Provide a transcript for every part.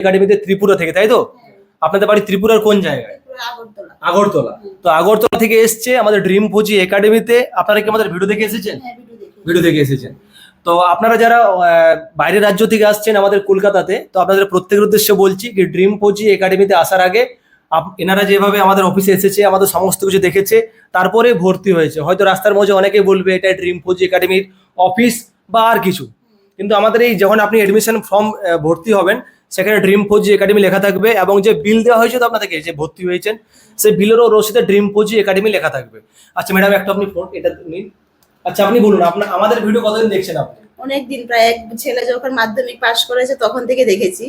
একাডেমিতে ত্রিপুরা থেকে তাই তো? আপনাদের বাড়ি ত্রিপুরার কোন জায়গায়? আগরতলা। তো আগরতলা থেকে এসছে আমাদের ড্রিম কোচি একাডেমিতে আপনারা কি আমাদের ভিডিও দেখে এসেছেন? হ্যাঁ ভিডিও দেখে এসেছেন। তো আপনারা যারা বাইরের রাজ্য থেকে আসছেন আমাদের কলকাতাতে তো আপনাদের প্রত্যেকের উদ্দেশ্যে বলছি কি ড্রিম কোচি একাডেমিতে আসার আগে এনারা যেভাবে আমাদের অফিসে এসেছে আমাদের সমস্ত কিছু দেখেছে তারপরে ভর্তি হয়েছে। হয়তো রাস্তার মধ্যে অনেকেই বলবে এটা ড্রিম কোচি একাডেমির অফিস বা আর কিছু। কিন্তু আমাদের এই যখন আপনি এডমিশন ফর্ম ভর্তি হবেন সেখানে ড্রিম ফৌজি একাডেমি লেখা থাকবে এবং যে বিল দেওয়া হয়েছে তো আপনাদেরকে যে ভর্তি হয়েছেন সেই বিলেরও রসিদে ড্রিম ফৌজি একাডেমি লেখা থাকবে। আচ্ছা ম্যাডাম একটা আপনি ফোন এটা নিন। আচ্ছা আপনি বলুন আপনার আমাদের ভিডিও কতদিন দেখছেন আপনি? অনেক দিন প্রায় এক ছেলে যখন মাধ্যমিক পাশ করেছে তখন থেকে দেখেছি।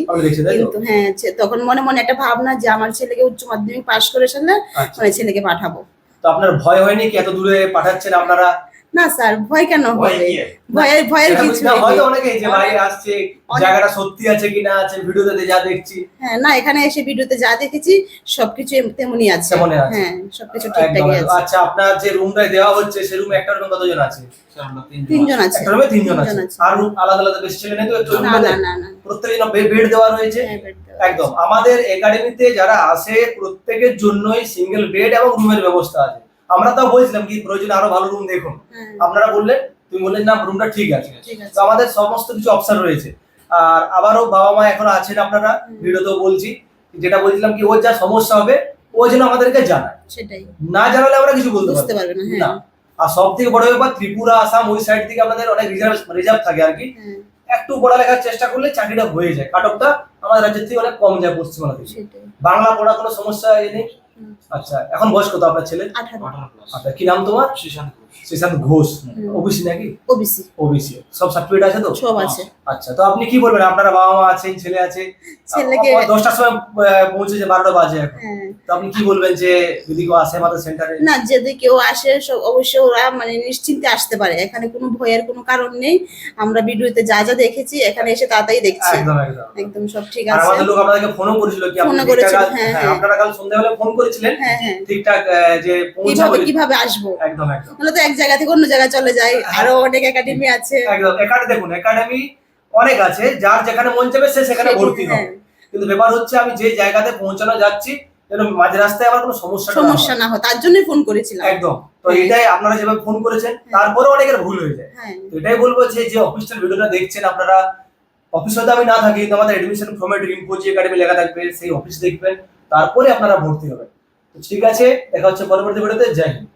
কিন্তু হ্যাঁ তখন মনে মনে একটা ভাবনা যে আমার ছেলেকে উচ্চ মাধ্যমিক পাশ করে ফেললে আচ্ছা। মানে ছেলেকে পাঠাবো। তো আপনার ভয় হয়নি কি এত দূরে পাঠাচ্ছেন আপনারা? না স্যার ভয় কেন ভয় হবে? ভয়ের ভয়ের কিছু না, হয়তো অনেকেই যে বাইরে আসছে জায়গাটা সত্যি আছে কি না আছে ভিডিওতে যা দেখছি। হ্যাঁ না এখানে এসে ভিডিওতে যা দেখেছি সবকিছু তেমনই আছে। হ্যাঁ সবকিছু ঠিকঠাকই আছে। আচ্ছা আপনার যে রুমটা দেওয়া হচ্ছে সেই রুমে একটা রুমে কতজন আছে? তিনজন আছে। একটা রুমে তিনজন আছে। আর রুম আলাদা আলাদা বেশি ছেলে নেই তো একটু না না প্রত্যেকজন বেড দেওয়া রয়েছে? হ্যাঁ, একদম আমাদের একাডেমিতে যারা আসে প্রত্যেকের জন্যই সিঙ্গেল বেড এবং রুমের ব্যবস্থা আছে। আমরা তাও বলছিলাম কি প্রয়োজন আরও ভালো রুম দেখুন। হ্যাঁ, আপনারা বললেন তুমি বললেন না রুমটা ঠিক আছে। তো আমাদের সমস্ত কিছু অপশন রয়েছে। আর আবারও বাবা মা এখন আছেন আপনারা। ভিডিওতেও বলছি যেটা বলছিলাম কি ওর যা সমস্যা হবে ও যেন আমাদেরকে জানায়। সেটাই। না জানালে আমরা কিছু বলতে পারব না। হ্যাঁ। আর সব থেকে বড় ব্যাপার ত্রিপুরা আসাম ওই সাইড থেকে আমাদের অনেক রিজার্ভ রিজার্ভ থাকে আর কি। হ্যাঁ। একটু পড়ালেখার চেষ্টা করলে চাকরিটা হয়ে যায়। কাটকটা আমাদের রাজ্যের থেকে অনেক কম যায় পশ্চিমবঙ্গ থেকে। বাংলা পড়া কোনো সমস্যা নেই। আচ্ছা এখন বয়স কত আপনার ছেলে আঠারো। আচ্ছা কি নাম তোমার? শ্রীশান্ত ঘোষ। ওবিসি নাকি? ওবিসি ওবিসি সব সার্টিফিকেট আছে তো? সব আছে। আচ্ছা তো আপনি কি বলবেন? আপনারা বাবা মা আছেন ছেলে আছে? ছেলেকে- দশটার সময় পৌঁছেছে বারোটা বাজে এখন। হ্যাঁ। তো আপনি কি বলবেন যে যদি কেউ আসে আমাদের সেন্টারে না যদি কেউ আসে সব অবশ্যই ওরা মানে নিশ্চিন্তে আসতে পারে। এখানে কোনো ভয়ের কোনো কারণ নেই। আমরা ভিডিওতে যা যা দেখেছি এখানে এসে তাড়াতাড়ি দেখছি। একদম একদম। একদম সব ঠিক আছে আমাদের লোক আপনাদেরকে ফোনও করেছিল কি? আপনি ঠিকঠাক করেছিল, হ্যাঁ, হ্যাঁ হ্যাঁ। আপনারা কাল সন্ধ্যাবেলা ফোন করেছিলেন ঠিকঠাক যে পৌঁছাবো কীভাবে আসব? একদম একদম। এক জায়গা থেকে অন্য জায়গায় চলে যায় আরও অনেক একাডেমি আছে একদম একাডেমি দেখুন একাডেমি অনেক আছে যার যেখানে মন চাবে সে সেখানে ভর্তি হবে হ্যাঁ। কিন্তু ব্যাপার হচ্ছে আমি যে জায়গাতে পৌঁছানো যাচ্ছি যেন মাঝ রাস্তায় আমার কোনো সমস্যা না হয়। সমস্যা না হয় তার জন্যই ফোন করেছিলাম একদম তো হ্যাঁ। এটাই আপনারা যেভাবে ফোন করেছেন হ্যাঁ। তারপরে অনেকের ভুল হয়ে যায় হ্যাঁ তো এটাই বলব যে যে অফিসটার ভিডিওটা দেখছেন আপনারা অফিস হয়তো আমি না থাকি কিন্তু আমাদের এডমিশন ফর্মে ড্রিম কোচ একাডেমি লেখা থাকবে সেই অফিস দেখবেন তারপরে আপনারা ভর্তি হবেন তো ঠিক আছে দেখা হচ্ছে পরবর্তী ভিডিওতে জয় হিন্দ